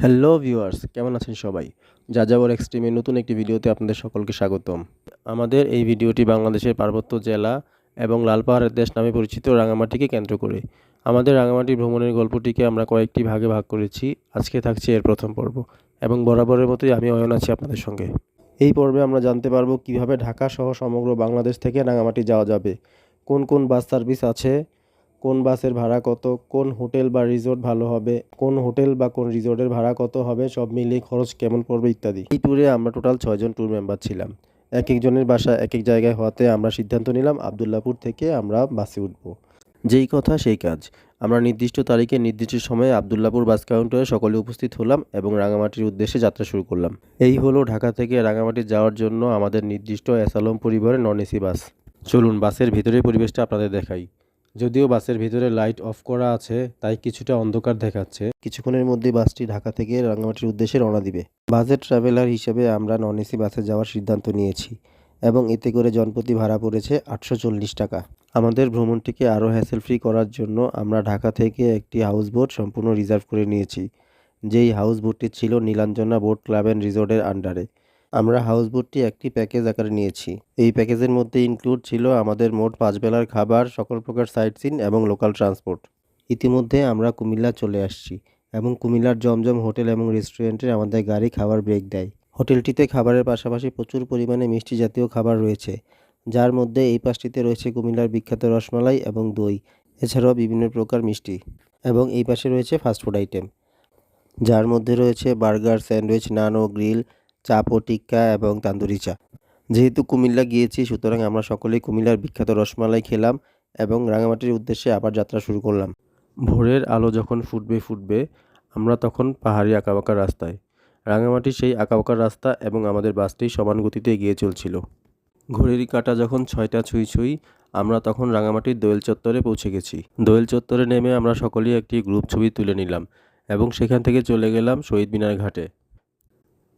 Hello viewers কেমন আছেন সবাই? যা যাযাবর এক্সট্রিমের নতুন একটি ভিডিওতে আপনাদের সকলকে স্বাগতম। আমাদের এই ভিডিওটি বাংলাদেশের পার্বত্য জেলা এবং লালপাহাড়ের দেশ নামে পরিচিত রাঙামাটিকে কেন্দ্র করে। আমাদের রাঙামাটি ভ্রমণের গল্পটিকে আমরা কয়েকটি ভাগে ভাগ করেছি। আজকে থাকছে এর প্রথম পর্ব। এবং বরাবরের মতোই আমি অয়ন আছি আপনাদের সঙ্গে। এই পর্বে আমরা জানতে পারব কীভাবে ঢাকা সহ সমগ্র বাংলাদেশ থেকে রাঙামাটি যাওয়া যাবে। কোন কোন বাস সার্ভিস আছে? কোন বাসের ভাড়া কত, কোন হোটেল বা রিসোর্ট ভালো হবে, কোন হোটেল বা কোন রিসোর্টের ভাড়া কত হবে, সব মিলিয়ে খরচ কেমন পড়বে ইত্যাদি। এই ট্যুরে আমরা টোটাল ছয়জন ট্যুর মেম্বার ছিলাম। এক একজনের বাসা এক এক জায়গায় হওয়াতে আমরা সিদ্ধান্ত নিলাম আবদুল্লাপুর থেকে আমরা বাসে উঠব। যেই কথা সেই কাজ। আমরা নির্দিষ্ট তারিখে নির্দিষ্ট সময়ে আবদুল্লাপুর বাস কাউন্টারে সকলে উপস্থিত হলাম এবং রাঙামাটির উদ্দেশ্যে যাত্রা শুরু করলাম। এই হলো ঢাকা থেকে রাঙামাটি যাওয়ার জন্য আমাদের নির্দিষ্ট অ্যাসালম পরিবারের নন এসি বাস। চলুন বাসের ভিতরের পরিবেশটা আপনাদের দেখাই। যদিও বাসের ভিতরে লাইট অফ করা আছে, তাই কিছুটা অন্ধকার দেখাচ্ছে। কিছুক্ষণের মধ্যে বাসটি ঢাকা থেকে রাঙামাটির উদ্দেশ্যে রওনা দিবে। বাজেট ট্রাভেলার হিসেবে আমরা নন এসি বাসে যাওয়ার সিদ্ধান্ত নিয়েছি এবং এতে করে জনপ্রতি ভাড়া পড়েছে আটশো চল্লিশ টাকা। আমাদের ভ্রমণটিকে আরও হ্যাসেল ফ্রি করার জন্য আমরা ঢাকা থেকে একটি হাউস বোট সম্পূর্ণ রিজার্ভ করে নিয়েছি। যেই হাউস বোটটি ছিল নীলাঞ্জনা বোট ক্লাব অ্যান্ড রিসোর্টের আন্ডারে আমরা হাউস বোটটি একটি প্যাকেজ আকারে নিয়েছি। এই প্যাকেজের মধ্যে ইনক্লুড ছিল আমাদের মোট পাঁচ বেলার খাবার, সকল প্রকার সাইট সিন এবং লোকাল ট্রান্সপোর্ট ইতিমধ্যে আমরা কুমিল্লা চলে আসছি এবং কুমিল্লার জমজম হোটেল এবং রেস্টুরেন্টে আমাদের গাড়ি খাবার ব্রেক দেয়। হোটেলটিতে খাবারের পাশাপাশি প্রচুর পরিমাণে মিষ্টি জাতীয় খাবার রয়েছে, যার মধ্যে এই পাশটিতে রয়েছে কুমিল্লার বিখ্যাত রসমালাই এবং দই, এছাড়াও বিভিন্ন প্রকার মিষ্টি এবং এই পাশে রয়েছে ফাস্টফুড আইটেম যার মধ্যে রয়েছে বার্গার স্যান্ডউইচ নান ও গ্রিল চাপ ও টিক্কা এবং তান্দুরি চা। যেহেতু কুমিল্লা গিয়েছি, সুতরাং আমরা সকলেই কুমিল্লার বিখ্যাত রসমালাই খেলাম এবং রাঙামাটির উদ্দেশ্যে আবার যাত্রা শুরু করলাম। ভোরের আলো যখন ফুটবে ফুটবে, আমরা তখন পাহাড়ি আঁকাবাঁকা রাস্তায়। রাঙামাটির সেই আঁকাবাঁকা রাস্তা এবং আমাদের বাসটি সমান গতিতে এগিয়ে চলছিল। ঘড়ির কাঁটা যখন ছয়টা ছুঁই ছুঁই, আমরা তখন রাঙামাটির দোয়েল চত্বরে পৌঁছে গেছি। দোয়েল চত্বরে নেমে আমরা সকলেই একটি গ্রুপ ছবি তুলে নিলাম এবং সেখান থেকে চলে গেলাম শহীদ মিনার ঘাটে।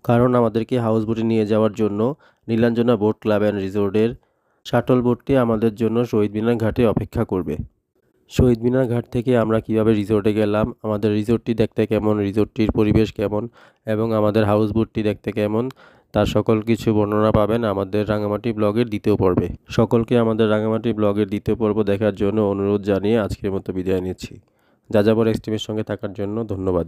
কারণ আমাদেরকে হাউস বোটে নিয়ে যাওয়ার জন্য নীলাঞ্জনা বোট ক্লাব অ্যান্ড রিসোর্টের শাটল বোটটি আমাদের জন্য শহীদ মিনার ঘাটে অপেক্ষা করবে। শহীদ মিনার ঘাট থেকে আমরা কীভাবে রিসোর্টে গেলাম, আমাদের রিসোর্টটি দেখতে কেমন রিসোর্টটির পরিবেশ কেমন এবং আমাদের হাউস বোটটি দেখতে কেমন, তার সকল কিছু বর্ণনা পাবেন আমাদের রাঙামাটি ব্লগের দ্বিতীয় পর্বে। সকলকে আমাদের রাঙামাটি ব্লগের দ্বিতীয় পর্ব দেখার জন্য অনুরোধ জানিয়ে আজকের মতো বিদায় নিচ্ছি। যাযাবর এক্সট্রিমের সঙ্গে থাকার জন্য ধন্যবাদ।